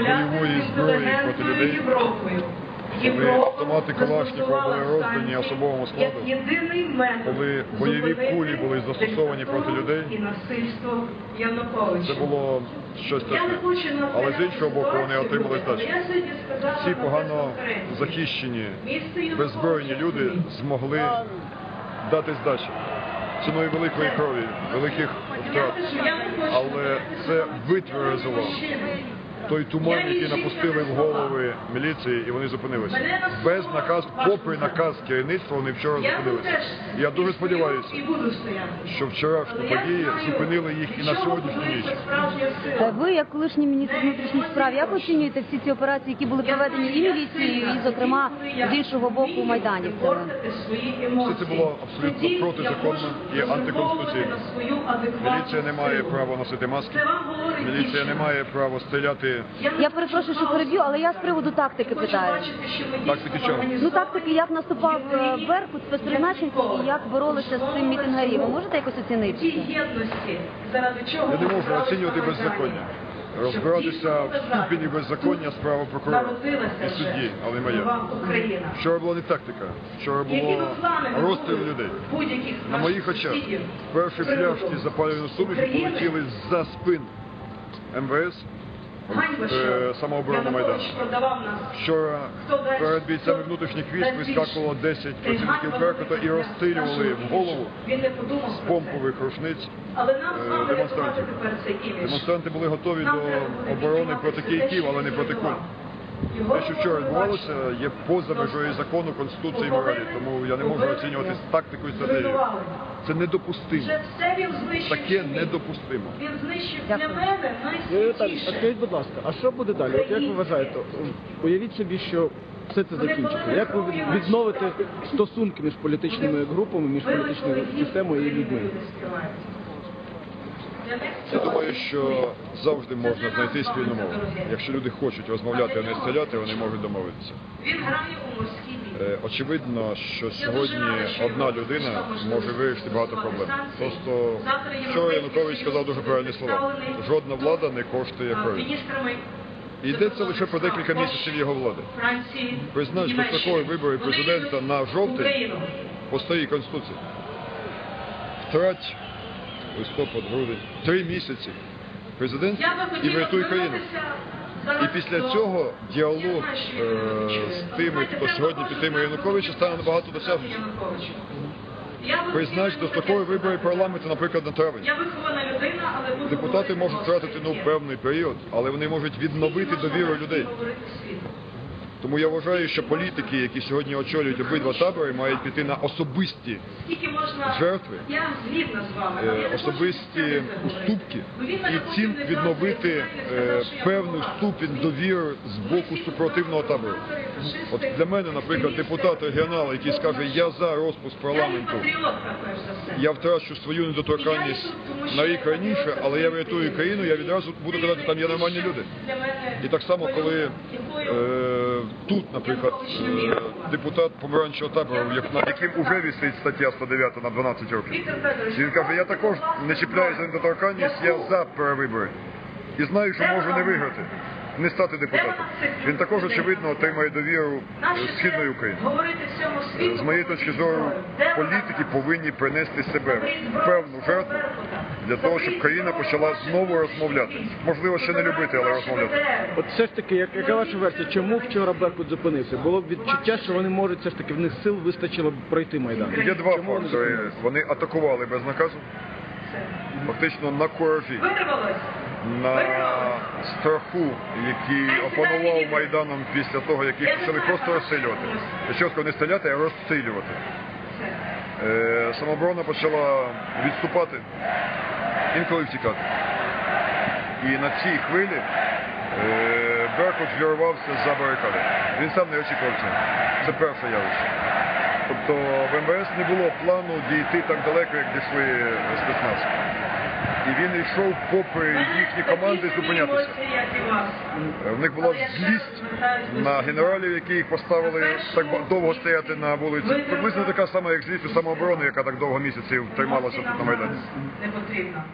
бойової зброї проти людей. Коли автомати Калашникова були роздані особовому складу, коли бойові кулі були застосовані проти людей. Це було щось таке. Але з іншого боку, вони отримали здачу. Ці погано захищені, беззбройні люди змогли дати здачу ціною великої крові, великих втрат. Але це витверезило той туман, який напустили в голови міліції, і вони зупинилися. Без наказу, попри наказ керівництва, вони вчора зупинилися. Я дуже сподіваюся, що вчорашні події зупинили їх і на сьогоднішню ніч. Ви, як колишній міністр внутрішніх справ, як оцінюєте всі ці операції, які були проведені і міліцією, і, зокрема, з іншого боку, майданівцями? Все це було абсолютно протизаконно і антиконституційно. Міліція не має права носити маски. Міліція не має права стріляти. Я перепрошую, що переб'ю, але я з приводу тактики питаю. Тактики чого? Ну тактики, як наступав е, Беркут, спецпризначенці і як боролися з цим мітингарів. Ви можете якось оцінити? єдності, заради чого Я не можу оцінювати беззаконня. Розбиратися в ступені беззаконня справа прокурора і судді, але моя. нова Україна. Вчора була не тактика, вчора було розстріл людей. будь-яких На моїх очах перші пляшки запалюваної суміші полетіли за спин МВС самооборони Майдану. Вчора перед бійцями внутрішніх військ вискакувало 10 Е, працівників Беркута і розстрілювали в голову з помпових рушниць. Е, демонстрантів. Демонстранти були готові до оборони проти що але не проти куль. Те, що вчора відбувалося, є поза межою закону, конституції і моралі, тому я не можу оцінювати з тактикою і. Зруйнували. Це недопустимо. Таке недопустимо. Він знищив для мене Е, найсвятіше. скажіть, будь ласка, а що буде далі? От як ви вважаєте, уявіть собі, що все це закінчиться. Як ви відновите стосунки між політичними групами, між політичною системою і людьми? Я думаю, що завжди можна знайти спільну мову. Якщо люди хочуть розмовляти, а не стріляти, вони можуть домовитися. Е, Очевидно, що сьогодні одна людина може вирішити багато проблем. Просто вчора Янукович сказав дуже правильні слова. Жодна влада не коштує крові. І йдеться лише про декілька місяців його влади. Що такої вибори президента на в жовтень Україну. по старій конституції. Втрать листопад, грудень, три місяці. Президент і врятуй країну. І після цього діалог е, з тими, хто сьогодні підтримує Януковича, стане набагато би Признач дострокові вибори парламенту, наприклад, на травень. Депутати можуть втратити ну, певний період, але вони можуть відновити довіру людей. Тому я вважаю, що політики, які сьогодні очолюють обидва табори, мають піти на особисті Жертви, е, особисті уступки, і цим відновити е, певну ступінь довіри з боку супротивного табору. От для мене, наприклад, депутат регіонал, який скаже, я за розпуск парламенту, я втрачу свою недоторканність на рік раніше, але я врятую країну, я відразу буду казати, там є нормальні люди. І так само, коли е, тут, наприклад, е, депутат помаранчевого табору, над яким уже висить стаття 109 на 12 років, він каже, я також не чіпляюся за недоторканність, я за перевибори. І знаю, що можу не виграти, не стати депутатом. Він також, очевидно, отримає довіру е, Східної України. З моєї точки зору, політики повинні принести себе в певну жертву для того, щоб країна почала знову розмовляти. Можливо, ще не любити, але розмовляти. От все ж таки, як, яка ваша версія, чому вчора Беркут зупинився? Було б відчуття, що вони можуть все ж таки в них сил вистачило б пройти Майдан. Є два Чому вони фактори. зупинилися? Вони атакували без наказу, фактично на куражі, на страху, який опанував Майданом після того, як їх почали просто розстрілювати. Я чітко не стріляти, а розстрілювати. Е, Самооборона почала відступати, інколи втікати. І на цій хвилі е, Беркут вірвався за барикади. Він сам не очікував цього. Це перше явище. Тобто в МВС не було плану дійти так далеко, як дійшли спецназ. І він йшов попри їхні команди зупинятися. В них була злість на генералів, які їх поставили так довго стояти на вулиці. Приблизно така сама, як злість у самооборони, яка так довго місяців трималася тут на Майдані. Не потрібно.